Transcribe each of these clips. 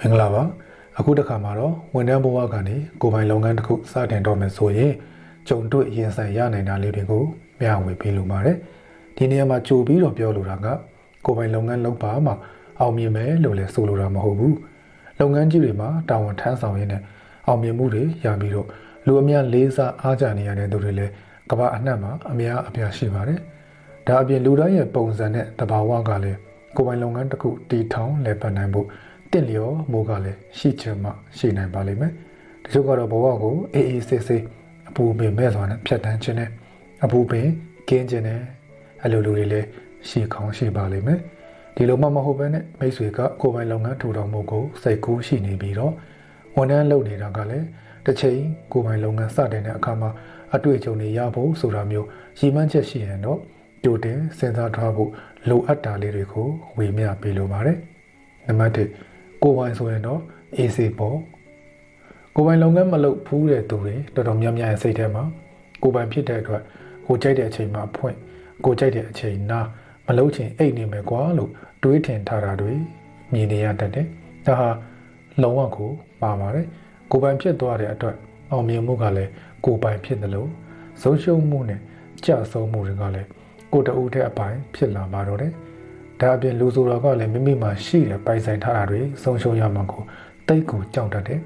မင်္ဂလာပါအခုတစ်ခါမှာတော့ဝန်ထမ်းဘဝကနေကိုယ်ပိုင်လုပ်ငန်းတစ်ခုစတင်တော့မယ်ဆိုရင်ကြုံတွေ့ရင်ဆိုင်ရနိုင်တာလေးတွေကိုမျှဝေပေးလိုပါတယ်ဒီနေရာမှာကြိုပြီးတော့ပြောလိုတာကကိုယ်ပိုင်လုပ်ငန်းလုပ်ပါမှအောင်မြင်မယ်လို့လည်းဆိုလိုတာမဟုတ်ဘူးလုပ်ငန်းကြီးတွေမှာတာဝန်ထမ်းဆောင်ရင်းနဲ့အောင်မြင်မှုတွေရပြီးတော့လူအများလေးစားအားကြနေရတဲ့သူတွေလည်းကမ္ဘာအနှံ့မှာအများအပြားရှိပါတယ်ဒါအပြင်လူတိုင်းရဲ့ပုံစံနဲ့တဘာဝကလည်းကိုယ်ပိုင်လုပ်ငန်းတစ်ခုတည်ထောင်လည်ပတ်နိုင်ဖို့ တင့်လျော်မိုးကလည်းရှိချင်မှရှိနိုင်ပါလိမ့်မယ်။တချို့ကတော့ဘဝကိုအေးအေးဆေးဆေးအပူပင်မဲ့စွာနဲ့ဖြတ်တန်းခြင်းနဲ့အပူပင်ကင်းခြင်းနဲ့အလိုလိုတွေလည်းရှိကောင်းရှိပါလိမ့်မယ်။ဒီလိုမှမဟုတ်ဘဲနဲ့မိတ်ဆွေကကိုယ်ပိုင်လုပ်ငန်းထူထောင်မှုကိုစိတ်ကူးရှိနေပြီးတော့ဝန်ထမ်းလုပ်နေတာကလည်းတစ်ချိန်ကိုယ်ပိုင်လုပ်ငန်းစတင်တဲ့အခါမှာအတွေ့အကြုံတွေရဖို့ဆိုတာမျိုးရည်မှန်းချက်ရှိရင်တော့ကြိုတင်စဉ်းစားထားဖို့လိုအပ်တာလေးတွေကိုဝေမျှပေးလိုပါတယ်။နံပါတ်1 ကိုပိုင်ဆိုရင်တော့ AC ပေါ့ကိုပိုင်လုပ်ငန်းမလုပ်ဘူးတဲ့သူတွေတော်တော်များများရဲ့စိတ်ထဲမှာကိုပိုင်ဖြစ်တဲ့အတွက်ကိုကြိုက်တဲ့အချိန်မှာဖွင့်ကိုကြိုက်တဲ့အချိန်နားမလုပ်ချင်အိတ်နေမယ်ကွာလို့တွေးထင်ထားတာတွေမြင်နေရတတ်တယ်ဒါဟာလုံးဝကိုပါပါတယ်ကိုပိုင်ဖြစ်သွားတဲ့အတွက်အောင်မြင်မှုကလည်းကိုပိုင်ဖြစ်တယ်လို့ဆုံးရှုံးမှုနဲ့ကြဆုံးမှုတွေကလည်းကိုတအူးတဲ့အပိုင်းဖြစ်လာပါတော့တယ် ဒါအပြင်လူဆိုတာကလည်းမိမိမှာရှိတဲ့ပိုင်ဆိုင်ထားတာတွေဆုံးရှုံးရမှာကိုတိတ်ကိုကြောက်တတ်တယ်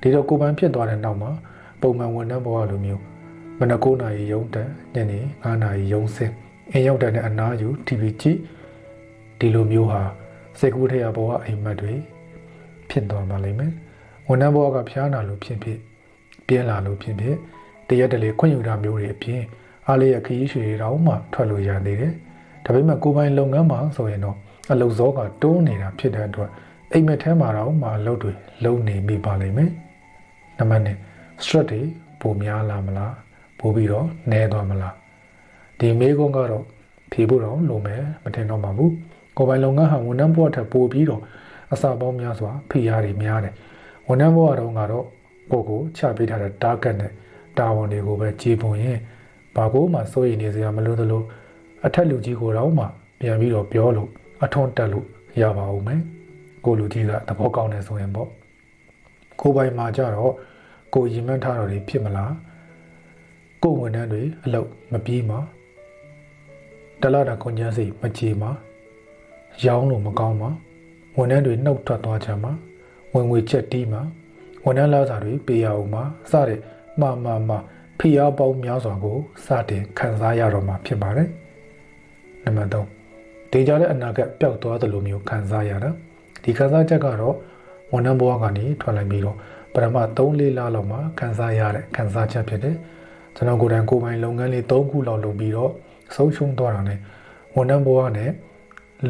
ဒီတော့ကိုပန်ဖြစ်သွားတဲ့နောက်မှာပုံမှန်ဝန်ထမ်းဘဝလိုမျိုးမနက်9နာရီရုံးတက်ညနေ9နာရီရုံးဆင်းအင်ရောက်တဲ့အနားယူ TV ကြည့်ဒီလိုမျိုးဟာစိတ်ကူးထရဘဝအိမ်မက်တွေဖြစ်သွားပါလိမ့်မယ်ဝန်ထမ်းဘဝကဖျားနာလို့ဖြစ်ဖြစ်ပြင်းလာလို့ဖြစ်ဖြစ်တရက်တလေခွင့်ယူတာမျိုးတွေအပြင်အားလေးရခရီးရွှေတွေတောင်မှထွက်လို့ရသေးတယ် ဒါပေမဲ့ကိုပိုင်လုပ်ငန်းမှာဆိုရင်တော့အလုပ်ဇောကတိုးနေတာဖြစ်တဲ့အတွက်အိမ်မက်ထဲမှာတော့မှအလုပ်တွေလုပ်နေမိပါလိမ့်မယ်နံပါတ်1 stress တွေပိုများလာမလားပိုပြီးတော့နည်းသွားမလားဒီမေးခွန်းကတော့ဖြေဖို့တော့လိုမယ်မထင်တော့ပါဘူးကိုပိုင်လုပ်ငန်းဟာဝန်ထမ်းဘဝထက်ပိုပြီးတော့အစပေါင်းများစွာဖိအားတွေများတယ်ဝန်ထမ်းဘဝတော့ကတော့ကိုကိုချပေးထားတဲ့ target နဲ့တာဝန်တွေကိုပဲကြည်ပုံရင်ဘာကိုမှစိုးရိမ်နေစရာမလိုသလို အထက်လူကြီးကိုတော့မှပြန်ပြီးတော့ပြောလို့အထွန်းတက်လို့ရပါဦးမယ်ကိုလူကြီးကသဘောကောင်းတယ်ဆိုရင်ပေါ့ကိုပိုင်မှာကြတော့ကိုရင်မှန်းထားတော်တွေဖြစ်မလားကိုဝန်ထမ်းတွေအလုပ်မပြေးမှာတလာတာကွန်ကျန်းစိမကြည်မှာရောင်းလို့မကောင်းမှာဝန်ထမ်းတွေနှုတ်ထွက်သွားကြမှာဝင်ငွေချက်တီးမှာဝန်ထမ်းလာစာတွေပေးရအောင်မှာစတဲ့မှာမှာမှာဖိအားပေါင်းများစွာကိုစတင်ခံစားရတော့မှာဖြစ်ပါတယ် နံပါတ်3ဒေကြတဲ့အနာဂတ်ပျောက်သွားသလိုမျိုးခံစားရတာဒီခံစားချက်ကတော့ဝန်ထမ်းဘဝကနေထွက်လာပြီးတော့ပထမ3-4လလောက်မှခံစားရတဲ့ခံစားချက်ဖြစ်တယ်ကျွန်တော်ကိုယ်တိုင်ကိုယ်ပိုင်လုပ်ငန်းလေး3ခုလောက်လုပ်ပြီးတော့ဆုံးရှုံးသွားတာနဲ့ဝန်ထမ်းဘဝနဲ့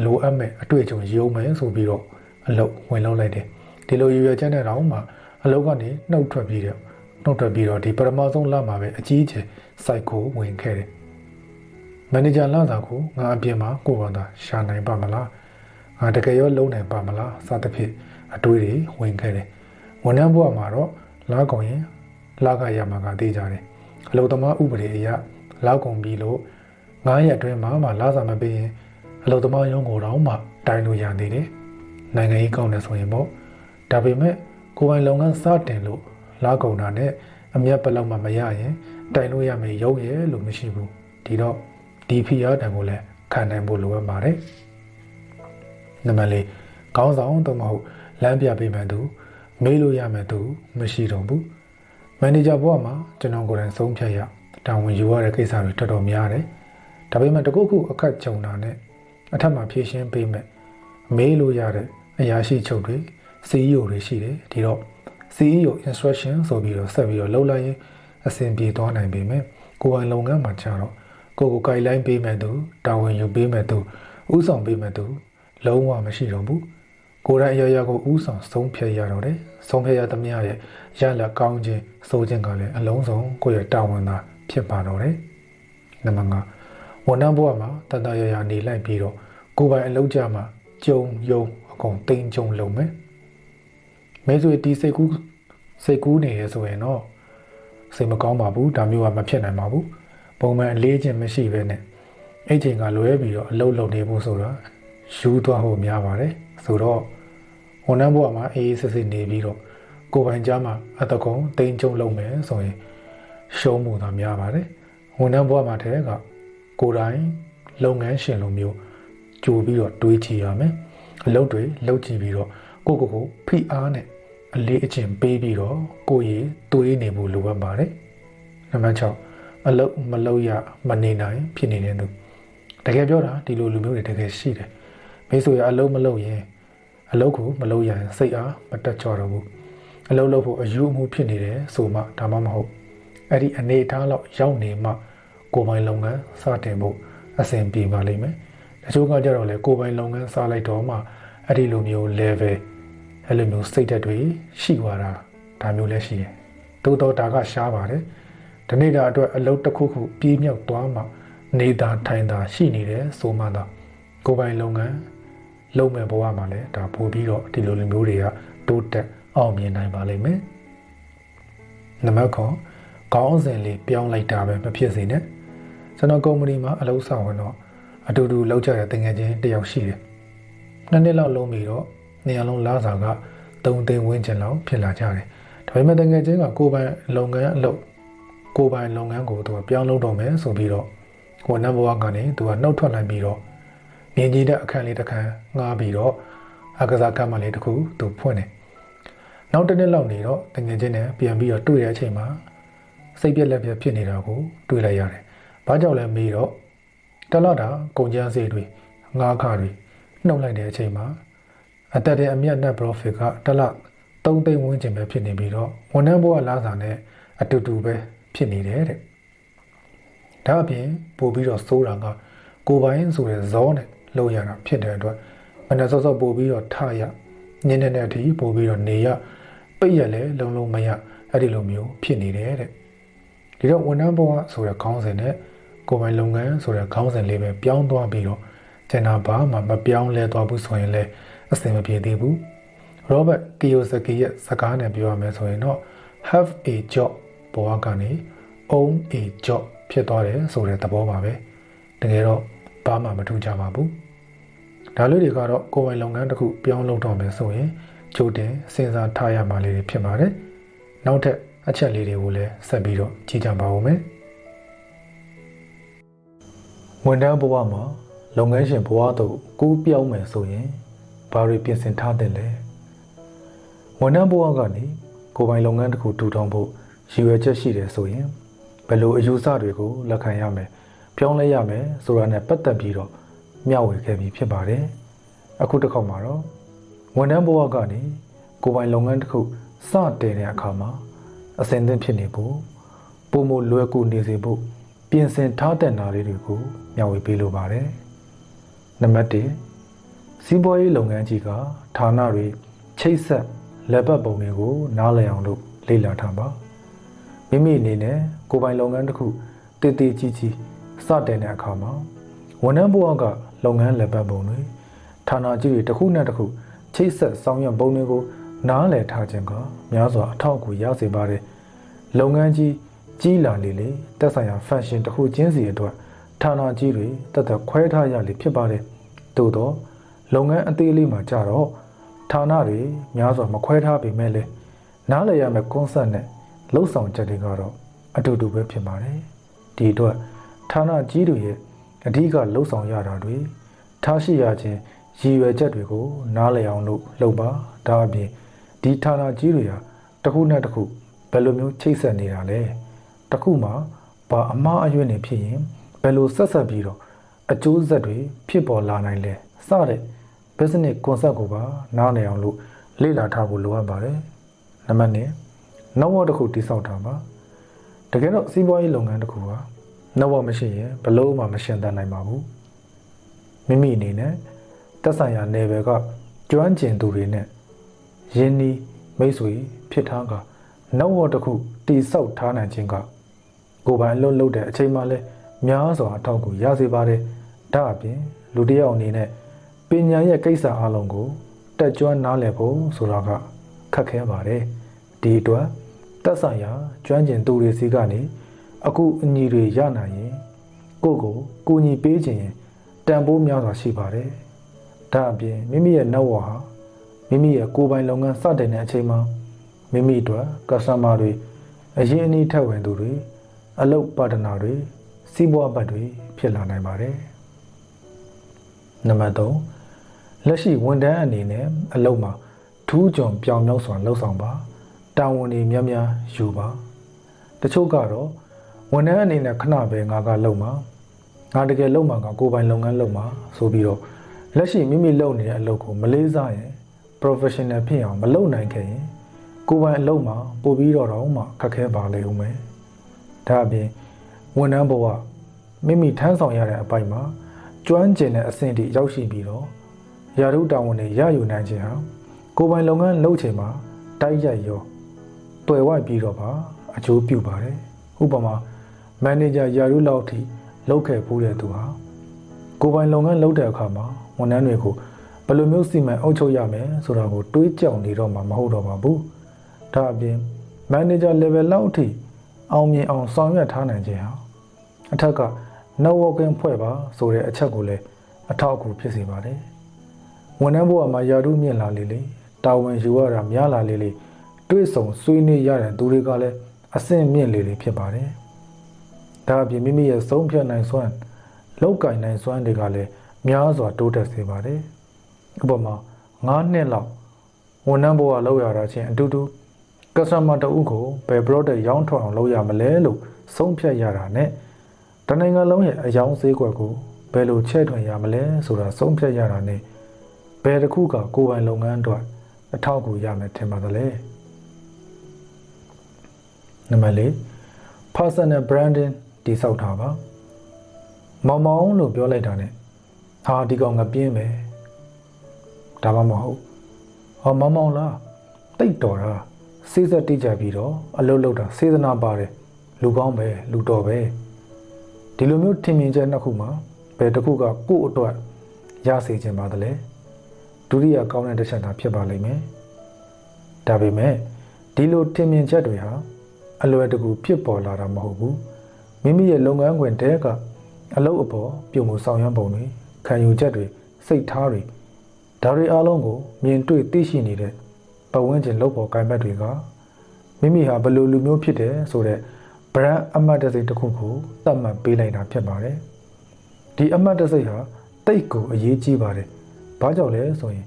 လိုအပ်မဲ့အတွေ့အကြုံရုံမယ်ဆိုပြီးတော့အလုပ်ဝင်လုပ်လိုက်တယ်ဒီလိုရည်ရွယ်ချက်နဲ့တော့မှအလုပ်ကနေနှုတ်ထွက်ပြီးတော့နှုတ်ထွက်ပြီးတော့ဒီပထမဆုံးလမှာပဲအကြီးအကျယ်စိုက်ကိုဝင်ခဲ့တယ် မန်နေဂျာလာတာကိုငါအပြင်မှာကိုယ်ဘာသာရှာနိုင်ပါမလားငါတကယ်ရောလုံးနိုင်ပါမလားစသဖြင့်အတွေးတွေဝင်ခဲ့တယ်ဝန်ထမ်းဘဝမှာတော့လာကုန်ရင်လာကရမှာကသိကြတယ်အလုပ်သမားဥပဒေအရလောက်ကုန်ပြီလို့9ရက်အတွင်းမှာမှလာစာမပေးရင်အလုပ်သမားရုံးကိုတော့မှတိုင်လို့ရသေးတယ်နိုင်ငံရေးကောင်းတယ်ဆိုရင်ပေါ့ဒါပေမဲ့ကိုယ်ပိုင်လုပ်ငန်းစတင်လို့လာကုန်တာနဲ့အမျက်ပလောက်မှမရရင်တိုင်လို့ရမယ်ရုပ်ရဲလို့မရှိဘူးဒီတော့ ဒီဖီယာတန်ကိုလည်းခံနိုင်ဖို့လိုအပ်ပါတယ်နံပါတ်၄ခေါင်းဆောင်သို့မဟုတ်လမ်းပြပေးမှသူမေးလို့ရမှသူမရှိတော့ဘူးမန်နေဂျာဘဝမှာကျွန်တော်ကိုယ်တိုင်ဆုံးဖြတ်ရတာဝန်ယူရတဲ့ကိစ္စတွေတော်တော်များတယ်ဒါပေမဲ့တခုခုအခက်ကြုံတာနဲ့အထက်မှာဖြည့်ရှင်းပေးမယ်မေးလို့ရတဲ့အရာရှိချုပ်တွေ CEO တွေရှိတယ်ဒီတော့ CEO instruction ဆိုပြီးတော့ဆက်ပြီးတော့လှုပ်လိုက်ရင်အဆင်ပြေသွားနိုင်ပေမဲ့ကိုယ်ပိုင်လုပ်ငန်းမှာကျတော့ ကိုကို guideline ပေးမဲ့သူတာဝန်ယူပေးမဲ့သူဥဆောင်ပေးမဲ့သူလုံးဝမရှိတော့ဘူးကိုယ်တိုင်အရာရာကိုဥဆောင်ဆုံးဖြတ်ရတော့တယ်ဆုံးဖြတ်ရသမျှရဲ့ရလက်ကောင်းခြင်းစိုးခြင်းကလည်းအလုံးစုံကိုယ့်ရဲ့တာဝန်သာဖြစ်ပါတော့တယ်နံပါတ်5ဝန်ထမ်းဘဝမှာတတရရနေလိုက်ပြီးတော့ကိုယ်ပိုင်အလုပ်ကြမှာကြုံယုံအကုန်တိမ်ကြုံလုံးမယ်မဲဆွေတီစိတ်ကူးစိတ်ကူးနေရဆိုရင်တော့စိတ်မကောင်းပါဘူးဒါမျိုးကမဖြစ်နိုင်ပါဘူး ပုံမှန်အလေးချင်းမရှိဘဲနဲ့အဲ့ချိန်ကလွဲပြီးတော့အလုပ်လုပ်နေဖို့ဆိုတော့ယူသွားဖို့များပါတယ်ဆိုတော့ဝဝန်ထမ်းဘဝမှာအေးအေးဆေးဆေးနေပြီးတော့ကိုယ်ပိုင်ကြားမှာအတကုံတိန်ကျုံလုံးမယ်ဆိုရင်ရှုံးမှုသာများပါတယ်ဝန်ထမ်းဘဝမှာတည်းကကိုယ်တိုင်လုပ်ငန်းရှင်လိုမျိုးကြိုပြီးတော့တွေးကြည့်ရမယ်အလုပ်တွေလုပ်ကြည့်ပြီးတော့ကိုယ့်ကိုယ်ကိုဖိအားနဲ့အလေးအကျင့်ပေးပြီးတော့ကိုယ့်ရေတွေးနေမှုလိုအပ်ပါတယ်နံပါတ်6အ လုပ်မလုပ်ရမနေနိုင်ဖြစ်နေတဲ့သူတကယ်ပြောတာဒီလိုလူမျိုးတွေတကယ်ရှိတယ်မိတ်ဆွေအလုပ်မလုပ်ရင်အလုပ်ကိုမလုပ်ရင်စိတ်အားမတက်ကြတော့ဘူးအလုပ်လုပ်ဖို့အယူအမှုဖြစ်နေတယ်ဆိုမှဒါမှမဟုတ်အဲ့ဒီအနေအထားလောက်ရောက်နေမှကိုယ်ပိုင်လုပ်ငန်းစတင်ဖို့အဆင်ပြေပါလိမ့်မယ်တချို့ကကြတော့လေကိုယ်ပိုင်လုပ်ငန်းစလိုက်တော့မှအဲ့ဒီလိုမျိုး level အဲ့လိုမျိုးစိတ်ဓာတ်တွေရှိသွားတာဒါမျိုးလည်းရှိတယ်သို့တော့ဒါကရှားပါတယ် ဒီနေ့တာအတွက်အလုပ်တစ်ခုခုပြေးမြောက်သွားမှနေတာထိုင်တာရှိနေတယ်ဆိုမှသာကိုယ်ပိုင်လုပ်ငန်းလုပ်မဲ့ဘဝမှာလည်းဒါပို့ပြီးတော့ဒီလိုလိုမျိုးတွေကတိုးတက်အောင်မြင်နိုင်ပါလိမ့်မယ်နံပါတ်9ကောင်းစဉ်လေးပြောင်းလိုက်တာပဲမဖြစ်စေနဲ့ကျွန်တော်ကုမ္ပဏီမှာအလုပ်ဆောင်ဝင်တော့အတူတူလောက်ကြတဲ့တင်ငယ်ချင်းတယောက်ရှိတယ်နှစ်နှစ်လောက်လုံးပြီးတော့နေရာလုံးလားစာက3သိန်းဝန်းကျင်လောက်ဖြစ်လာကြတယ်ဒါပေမဲ့တင်ငယ်ချင်းကကိုယ်ပိုင်လုပ်ငန်းအလုပ် ကိုယ်ပိုင်လုပ်ငန်းကိုသူကပြောင်းလုပ်တော့မယ်ဆိုပြီးတော့ဝန်ထမ်းဘဝကနေသူကနှုတ်ထွက်လိုက်ပြီးတော့မြင်ကြီးတဲ့အခန်းလေးတစ်ခန်းငှားပြီးတော့အကစားကမ်းမလေးတစ်ခုသူဖွင့်တယ်နောက်တစ်နှစ်လောက်နေတော့တငယ်ချင်းနဲ့ပြန်ပြီးတော့တွေ့တဲ့အချိန်မှာစိတ်ပြက်လက်ပြက်ဖြစ်နေတာကိုတွေ့လိုက်ရတယ်။ဘာကြောင့်လဲမေးတော့တလတာကုန်ကျန်းစေးတွေငါးခါတွေနှုတ်လိုက်တဲ့အချိန်မှာအတက်တဲ့အမြတ် net profit ကတလ3သိန်းဝန်းကျင်ပဲဖြစ်နေပြီးတော့ဝန်ထမ်းဘဝလာစာနဲ့အတူတူပဲ ဖြစ်နေတယ်တဲ့။ဒါအပြင်ပို့ပြီးတော့စိုးတာကကိုပိုင်ဆိုတဲ့ဇောနဲ့လောက်ရတာဖြစ်တဲ့အတွက်မနေ့စောစောပို့ပြီးတော့ထရညနေနဲ့အထိပို့ပြီးတော့နေရပိတ်ရလဲလုံးလုံးမရအဲ့ဒီလိုမျိုးဖြစ်နေတယ်တဲ့ဒီတော့ဝန်ထမ်းဘဝဆိုတဲ့ခေါင်းစဉ်နဲ့ကိုယ်ပိုင်လုပ်ငန်းဆိုတဲ့ခေါင်းစဉ်လေးပဲပြောင်းသွားပြီးတော့ကျန်တာဘာမှမပြောင်းလဲသွားဘူးဆိုရင်လည်းအဆင်မပြေသေးဘူး Robert Kiyosaki ရဲ့စကားနဲ့ပြောရမယ်ဆိုရင်တော့ have a job ဘဝကနေ own a job ဖြစ်သွားတယ်ဆိုတဲ့သဘောပါပဲတကယ်တော့ဘာမှမထူးကြပါဘူးဒါလေးတွေကတော့ကိုယ်ပိုင်လုပ်ငန်းတစ်ခုပြောင်းလုပ်တော့မယ်ဆိုရင်ကြိုတင်စဉ်းစားထားရမှာလေးတွေဖြစ်ပါတယ်နောက်ထပ်အချက်လေးတွေကိုလည်းဆက်ပြီးတော့ကြည့်ကြပါဦးမယ်ဝန်ထမ်းဘဝမှာလုပ်ငန်းရှင်ဘဝတို့ကိုပြောင်းမယ်ဆိုရင်ဘာတွေပြင်ဆင်ထားတဲ့လဲဝန်ထမ်းဘဝကနေကိုယ်ပိုင်လုပ်ငန်းတစ်ခုထူထောင်ဖို့ ရည်ရွယ်ချက်ရှိတယ်ဆိုရင်ဘယ်လိုအယူဆတွေကိုလက်ခံရမယ်ပြောင်းလဲရမယ်ဆိုတာနဲ့ပတ်သက်ပြီးတော့မျှဝေခဲ့ပြီးဖြစ်ပါတယ်အခုတစ်ခေါက်မှာတော့ဝန်ထမ်းဘဝကနေကိုယ်ပိုင်လုပ်ငန်းတစ်ခုစတင်တဲ့အခါမှာအစဉ်သင့်ဖြစ်နေဖို့ပုံမလွယ်ကူနေစေဖို့ပြင်ဆင်ထားတဲ့နာလေးတွေကိုမျှဝေပေးလိုပါတယ်နံပါတ်1စီးပွားရေးလုပ်ငန်းကြီးကဌာနတွေချိတ်ဆက်လက်ပတ်ပုံတွေကိုနားလည်အောင်လို့လေ့လာထားပါ မိမိအနေနဲ့ကိုယ်ပိုင်လုပ်ငန်းတစ်ခုတည်တည်ကြီးကြီးစတင်တဲ့အခါမှာဝန်ထမ်းဘဝကလုပ်ငန်းလက်ပတ်ပုံတွေဌာနကြီးတွေတစ်ခုနဲ့တစ်ခုချိတ်ဆက်ဆောင်ရွက်ပုံတွေကိုနားလည်ထားခြင်းကများစွာအထောက်အကူရစေပါတယ်လုပ်ငန်းကြီးကြီးလာလေလေတက်ဆိုင်ရာ function တစ်ခုချင်းစီအတွက်ဌာနကြီးတွေတက်တက်ခွဲထားရလေဖြစ်ပါတယ်သို့တော့လုပ်ငန်းအသေးလေးမှာကြတော့ဌာနတွေများစွာမခွဲထားပေမဲ့လေနားလည်ရမယ့် concept နဲ့ လှုပ်ဆောင်ချက်တွေကတော့အတူတူပဲဖြစ်ပါတယ်ဒီအတွက်ဌာနကြီးတွေရဲ့အဓိကလှုပ်ဆောင်ရတာတွေထားရှိရခြင်းရည်ရွယ်ချက်တွေကို နားလည်အောင်လို့လုပ်ပါဒါအပြင်ဒီဌာနကြီးတွေဟာတစ်ခုနဲ့တစ်ခုဘယ်လိုမျိုးချိတ်ဆက်နေတာလဲတစ်ခုမှာဘာအမှားအယွင်းနေဖြစ်ရင်ဘယ်လိုဆက်ဆက်ပြီးတော့အကျိုးဆက်တွေဖြစ်ပေါ်လာနိုင်လဲစတဲ့ business concept ကိုပါနားလည်အောင်လို့လေ့လာထားဖို့လိုအပ်ပါတယ်နံပါတ်1 နောက်ဝတစ်ခုတိစောက်တာပါတကယ်တော့စီးပွားရေးလုပ်ငန်းတစ်ခုပါနောက်ဝမရှိရင်ဘလို့မှမရှင်းတတ်နိုင်ပါဘူးမိမိအနေနဲ့တက်ဆိုင်ရာနယ်ပယ်ကကျွမ်းကျင်သူတွေနဲ့ယင်းနီးမိတ်ဆွေဖြစ်ထားကနောက်ဝတစ်ခုတိဆောက်ထားနိုင်ခြင်းကကိုယ်ပိုင်အလုပ်လုပ်တဲ့အချိန်မှလည်းများစွာအထောက်အကူရစေပါတယ်ဒါအပြင်လူတစ်ယောက်အနေနဲ့ပညာရဲ့ကိစ္စအလုံးကိုတက်ကြွနားလည်ဖို့ဆိုတာကခက်ခဲပါတယ် ဒီအတွက်တက်ဆိုင်ရာကျွမ်းကျင်သူတွေစီကနေအခုအညီတွေရနိုင်ရင်ကိုကိုကူညီပေးခြင်းတန်ဖိုးများစွာရှိပါတယ်ဒါအပြင်မိမိရဲ့နောက်ဝဟာမိမိရဲ့ကိုယ်ပိုင်လုပ်ငန်းစတင်တဲ့အချိန်မှာမိမိအတွက် customer တွေအရင်အနည်းထက်ဝင်သူတွေအလုပ်ပါတနာတွေစီးပွားဘက်တွေဖြစ်လာနိုင်ပါတယ်နံပါတ်3လက်ရှိဝန်ထမ်းအနေနဲ့အလုပ်မှာထူးချွန်ပြောင်မြောက်စွာလှုပ်ဆောင်ပါ တာဝန်တွေများများယူပါတချို့ကတော့ဝန်ထမ်းအနေနဲ့ခဏပဲငါကလုပ်မှာငါတကယ်လုပ်မှာကကိုယ်ပိုင်လုပ်ငန်းလုပ်မှာဆိုပြီးတော့လက်ရှိမိမိလုပ်နေတဲ့အလုပ်ကိုမလေးစားရင် professional ဖြစ်အောင်မလုပ်နိုင်ခဲ့ရင်ကိုယ်ပိုင်အလုပ်မှာပို့ပြီးတော့တော့မှခက်ခဲပါလေဦးမယ်ဒါအပြင်ဝန်ထမ်းဘဝမိမိထမ်းဆောင်ရတဲ့အပိုင်းမှာကျွမ်းကျင်တဲ့အဆင့်ထိရောက်ရှိပြီးတော့ရာထူးတာဝန်တွေရယူနိုင်ခြင်းဟာကိုယ်ပိုင်လုပ်ငန်းလုပ်ချိန်မှာတိုက်ရိုက်ရော တွေ့ဝိုက်ပြီးတော့ပါအကျိုးပြုပါတယ်ဥပမာမန်နေဂျာရာထူးလောက်ထိလုပ်ခဲ့ဖူးတဲ့သူဟာကိုယ်ပိုင်လုပ်ငန်းလုပ်တဲ့အခါမှာဝန်ထမ်းတွေကိုဘယ်လိုမျိုးစီမံအုပ်ချုပ်ရမယ်ဆိုတာကိုတွေးကြောင်နေတော့မှမဟုတ်တော့ပါဘူးဒါအပြင်မန်နေဂျာ level လောက်အထိအောင်မြင်အောင်ဆောင်ရွက်ထားနိုင်ခြင်းဟာအထက်က networking ဖွဲ့ပါဆိုတဲ့အချက်ကိုလည်းအထောက်အကူဖြစ်စေပါတယ်ဝန်ထမ်းဘဝမှာယာရုမြင့်လာလေလေတာဝန်ယူရတာများလာလေလေ တွေးဆုံဆွေးနွေးရတဲ့သူတွေကလည်းအဆင့်မြင့်လေလေဖြစ်ပါတယ်ဒါအပြင်မိမိရဲ့ဆုံးဖြတ်နိုင်စွမ်းလောက်ကင်နိုင်စွမ်းတွေကလည်းများစွာတိုးတက်စေပါတယ်ဥပမာ9နှစ်လောက်ဝန်ထမ်းဘဝလောက်ရတာချင်းအတူတူ customer တဦးကိုဘယ် product ရောင်းထွက်အောင်လုပ်ရမလဲလို့ဆုံးဖြတ်ရတာ ਨੇ တနိုင်ငံလုံးရဲ့အယောင်ဈေးကွက်ကိုဘယ်လိုချဲ့ထွင်ရမလဲဆိုတာဆုံးဖြတ်ရတာ ਨੇ ဘယ်တစ်ခုကကိုယ်ပိုင်လုပ်ငန်းအတွက်အထောက်အကူရမယ်ထင်ပါသလဲ နံပါတ်၄ personal branding တိစောက်တာပါမောင်မောင်လို့ပြောလိုက်တာ ਨੇ ဟာဒီကောင်ငပြင်းပဲဒါမှမဟုတ်ဟောမောင်မောင်လားတိတ်တော်တာစေးစက်တိကြပြီးတော့အလုတ်လုတ်တာစေသနာပါတယ်လူကောင်းပဲလူတော်ပဲဒီလိုမျိုးထင်မြင်ချက်နှစ်ခုမှာဘယ်တစ်ခုကကိုယ့်အတွက်ရစေခြင်းပါသလဲဒုတိယကောင်းတဲ့တစ်ချက်သာဖြစ်ပါလိမ့်မယ်ဒါပေမဲ့ဒီလိုထင်မြင်ချက်တွေဟာ အလွယ်တကူဖြစ်ပေါ်လာတာမဟုတ်ဘူးမိမိရဲ့လုပ်ငန်းခွင်တဲကအလုပ်အပေါ်ပြုံမှုဆောင်ရွက်ပုံတွေခံယူချက်တွေစိတ်ထားတွေဒါတွေအားလုံးကိုမြင်တွေ့သိရှိနေတဲ့ပတ်ဝန်းကျင်လုပ်ပေါ်ကိုင်ဘက်တွေကမိမိဟာဘယ်လိုလူမျိုးဖြစ်တယ်ဆိုတော့ brand အမှတ်တစိတ်တစ်ခုကိုသတ်မှတ်ပေးလိုက်တာဖြစ်ပါတယ်ဒီအမှတ်တစိတ်ဟာတိတ်ကိုအရေးကြီးပါတယ်ဘာကြောင့်လဲဆိုရင်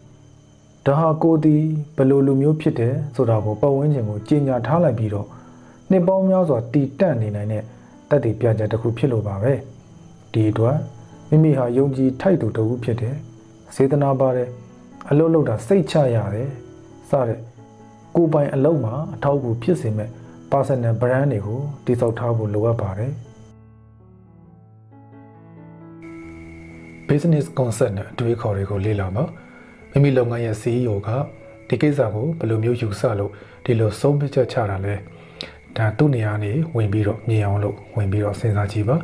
ဒါဟာကိုဒီဘယ်လိုလူမျိုးဖြစ်တယ်ဆိုတာကိုပတ်ဝန်းကျင်ကိုကြီးညာထားလိုက်ပြီးတော့ နှစ်ပေါင်းများစွာတည်တံ့နေနိုင်တဲ့တတ်တည်ပြချက်တစ်ခုဖြစ်လို့ပါပဲဒီအတွက်မိမိဟာယုံကြည်ထိုက်သူတစ်ခုဖြစ်တယ်စေတနာပါတယ်အလုပ်လုပ်တာစိတ်ချရတယ်စတဲ့ကိုပိုင်အလုပ်မှာအထောက်အကူဖြစ်စေမဲ့ personal brand တွေကိုတည်ဆောက်ထားဖို့လိုအပ်ပါတယ် business concept နဲ့အတွေးခေါ်တွေကိုလေ့လာမှာမိမိလုပ်ငန်းရဲ့ CEO ကဒီကိစ္စကိုဘယ်လိုမျိုးယူဆလို့ဒီလိုဆုံးဖြတ်ချက်ချတာလဲ ဒါသူ့နေရာနေဝင်ပြီးတော့မြင်အောင်လို့ဝင်ပြီးတော့စဉ်းစားကြည့်ပါ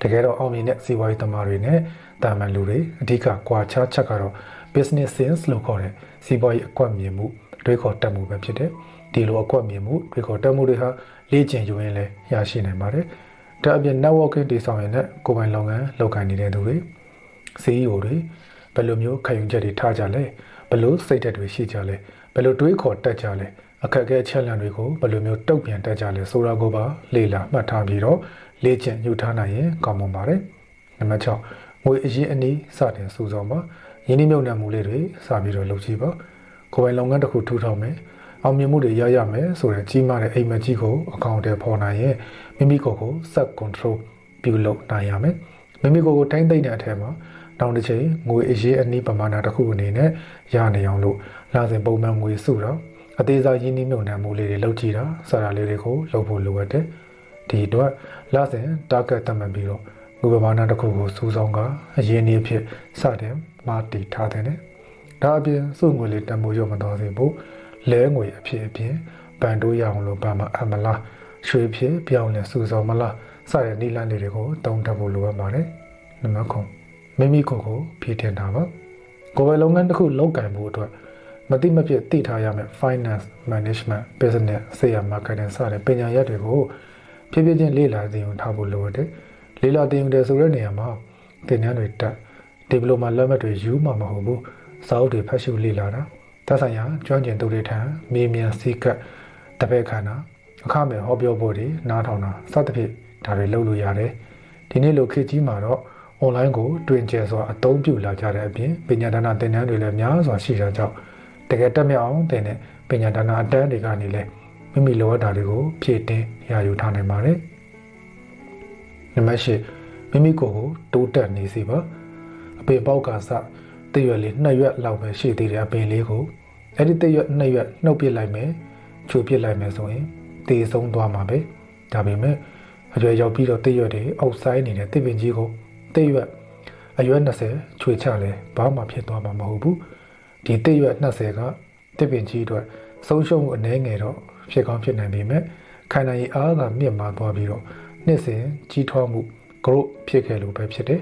တကယ်တော့အောင်မြင်တဲ့စီးပွားရေးသမားတွေနဲ့တာမန်လူတွေအဓိကကွာခြားချက်ကတော့ business sense လို့ခေါ်တဲ့စီးပွားရေးအကွက်မြင်မှုတွေးခေါ်တတ်မှုပဲဖြစ်တယ်ဒီလိုအကွက်မြင်မှုတွေးခေါ်တတ်မှုတွေဟာလေ့ကျင့်ယူရင်လည်းရရှိနိုင်ပါတယ်ဒါအပြင် networking တည်ဆောက်ရင်လည်းကိုယ်ပိုင်လုပ်ငန်းလုပ်ကိုင်နေတဲ့သူတွေ CEO တွေဘယ်လိုမျိုးခံယူချက်တွေထားကြလဲဘယ်လိုစိတ်ဓာတ်တွေရှိကြလဲဘယ်လိုတွေးခေါ်တတ်ကြလဲ အခက်အခဲချက်လန့်တွေကိုဘယ်လိုမျိုးတုံ့ပြန်တတ်ကြလဲဆိုတာကိုပါလေ့လာမှတ်ထားပြီးတော့လေ့ကျင့်ယူထားနိုင်ရင်ကောင်းမွန်ပါတယ်နံပါတ်6ငွေအရင်အနည်းစတင်စုဆောင်းပါယင်းနှမြုပ်နှံမှုလေးတွေစပြီးတော့လုပ်ကြည့်ပါကိုယ်ပိုင်လုပ်ငန်းတစ်ခုထူထောင်မယ်အောင်မြင်မှုတွေရရမယ်ဆိုတဲ့ကြီးမားတဲ့အိမ်မက်ကြီးကိုအကောင့်ထဲပေါ်နိုင်ရင်မိမိကိုယ်ကို set control ပြုလုပ်နိုင်ရမယ်မိမိကိုယ်ကိုတိုင်းသိမ့်တဲ့အထက်မှာနောက်တစ်ချိန်ငွေအရေးအနည်းပမာဏတစ်ခုအနေနဲ့ရနေအောင်လို့လာစဉ်ပုံမှန်ငွေစုတော့ အသေးစားရင်းနှီးမြှုပ်နှံမှုလေးတွေလုပ်ကြည့်တာစတာလေးတွေကိုလုပ်ဖို့လိုအပ်တယ်ဒီအတွက်လာစဉ် target သတ်မှတ်ပြီးတော့ငွေပမာဏတစ်ခုကိုစုဆောင်းကအရင်းအဖြစ်စတင်မာတီထားတဲ့ဒါအပြင်စုငွေလေးတန်ဖိုးရုံမတော်စေဖို့လဲငွေအဖြစ်အပြင်ပန်တိုးရအောင်လို့ဘာမှအမလားရွှေဖြစ်ပြောင်းလဲစုဆောင်းမလားစတဲ့နိလန့်တွေကိုတုံးတက်ဖို့လိုအပ်ပါတယ်နံပါတ်9မိမိကိုယ်ကိုဖြည့်တင်တာပါကိုယ်ပဲလုပ်ငန်းတစ်ခုလုပ်ကင်ဖို့အတွက် မတိမပြတ်သိထားရမယ့် finance management business sales marketing စတဲ့ပညာရပ်တွေကိုဖြည်းဖြည်းချင်းလေ့လာသိအောင်ထားဖို့လိုတယ်လေ့လာသိအောင်တယ်ဆိုတဲ့နေရာမှာသင်တန်းတွေတက်ဒီပလိုမာလက်မှတ်တွေယူမှာမဟုတ်ဘူးစာအုပ်တွေဖတ်ရှုလေ့လာတာသက်ဆိုင်ရာကျွမ်းကျင်သူတွေထံမေးမြန်းစည်းကပ်တပည့်ခန္ဓာအခမဲ့ဟောပြောဖို့တွေနားထောင်တာစသဖြင့်ဒါတွေလုပ်လို့ရတယ်ဒီနေ့လိုခေတ်ကြီးမှာတော့ online ကိုတွင်ကျယ်စွာအသုံးပြုလာကြတဲ့အပြင်ပညာဒါနသင်တန်းတွေလည်းများစွာရှိတာကြောင့် တကယ်တက်မြောက်အောင်သင်တဲ့ပညာဒါနအတန်းတွေကနေလည်းမိမိလိုအပ်တာတွေကိုဖြည့်တင်းရယူထားနိုင်ပါတယ်နံပါတ်၈မိမိကိုယ်ကိုတိုးတက်နေစီပါအပင်ပေါက်ကစတရွက်လေးနှစ်ရွက်လောက်ပဲရှိသေးတယ်အပင်လေးကိုအဲ့ဒီတရွက်နှစ်ရွက်နှုတ်ပစ်လိုက်မယ်ချိုပစ်လိုက်မယ်ဆိုရင်တည်ဆုံးသွားမှာပဲဒါပေမဲ့အရွယ်ရောက်ပြီးတော့တရွက်တွေအောက်ဆိုင်နေတဲ့တစ်ပင်ကြီးကိုတရွက်အရွယ်20ချွေချလဲဘာမှဖြစ်သွားမှာမဟုတ်ဘူး ဒီတရွက်20ကတစ်ပင်ကြီးအတွက်ဆုံးရှုံးမှုအနည်းငယ်တော့ဖြစ်ကောင်းဖြစ်နိုင်ပေမဲ့ခိုင်နိုင်ရေးအားကမြင့်မာသွားပြီးတော့နှစ်စဉ်ကြီးထွားမှု growth ဖြစ်ခဲ့လို့ပဲဖြစ်တယ်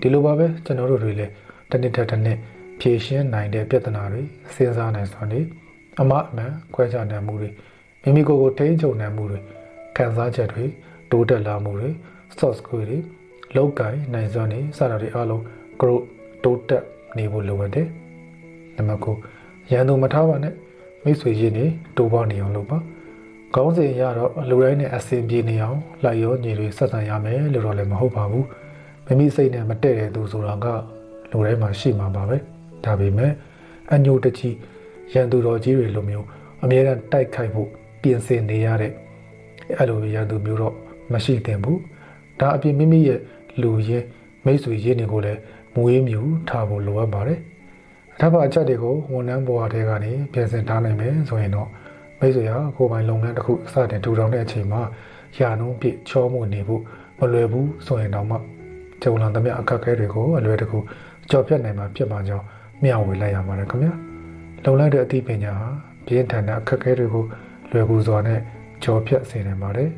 ဒီလိုပါပဲကျွန်တော်တို့တွေလည်းတစ်နှစ်တစ်နှစ်ဖြည့်ရှင်းနိုင်တဲ့ပြဿနာတွေစဉ်းစားနိုင်စွာနေအမအမှန်ခွဲခြားနိုင်မှုတွေမိမိကိုယ်ကိုထိန်းချုပ်နိုင်မှုတွေခံစားချက်တွေတိုးတက်လာမှုတွေ soft skill တွေလောက်ကင်နိုင်စွမ်းတွေစတာတွေအားလုံး growth တိုးတက်နေဖို့လိုအပ်တယ် နံပါတ်9ရန်သူမထားပါနဲ့မိတ်ဆွေရင်းနေတိုးပေါနေအောင်လုပ်ပါကောင်းစဉ်ရတော့လူတိုင်းနဲ့အဆင်ပြေနေအောင်လိုက်ရောညီတွေဆက်ဆံရမယ်လို့တော့လည်းမဟုတ်ပါဘူးမိမိစိတ်နဲ့မတည့်တဲ့သူဆိုတာကလူတိုင်းမှာရှိမှာပါပဲဒါပေမဲ့အညိုတကြီးရန်သူတော်ကြီးတွေလိုမျိုးအမြဲတမ်းတိုက်ခိုက်ဖို့ပြင်ဆင်နေရတဲ့အဲ့လိုရန်သူမျိုးတော့မရှိသင့်ဘူးဒါအပြင်မိမိရဲ့လူရင်းမိတ်ဆွေရင်းတွေကိုလည်းမွေးမြူထားဖို့လိုအပ်ပါတယ် အထက်ပါအချက်တွေကိုဝန်ထမ်းဘဝတွေကနေပြင်ဆင်ထားနိုင်မယ်ဆိုရင်တော့မိတ်ဆွေဟာကိုယ်ပိုင်လုပ်ငန်းတစ်ခုစတင်ထူထောင်တဲ့အချိန်မှာရာနှုန်းပြည့်ချောမှုနေဖို့မလွယ်ဘူးဆိုရင်တော့မှကြုံလာသမျှအခက်အခဲတွေကိုအလွယ်တကူကြော်ဖြတ်နိုင်မှာဖြစ်ပါကြောင်းမျှဝေလိုက်ရပါတယ်ခင်ဗျာလုံလိုက်တဲ့အသိပညာဟာပြင်းထန်တဲ့အခက်အခဲတွေကိုလွယ်ကူစွာနဲ့ကြော်ဖြတ်စေနိုင်ပါတယ်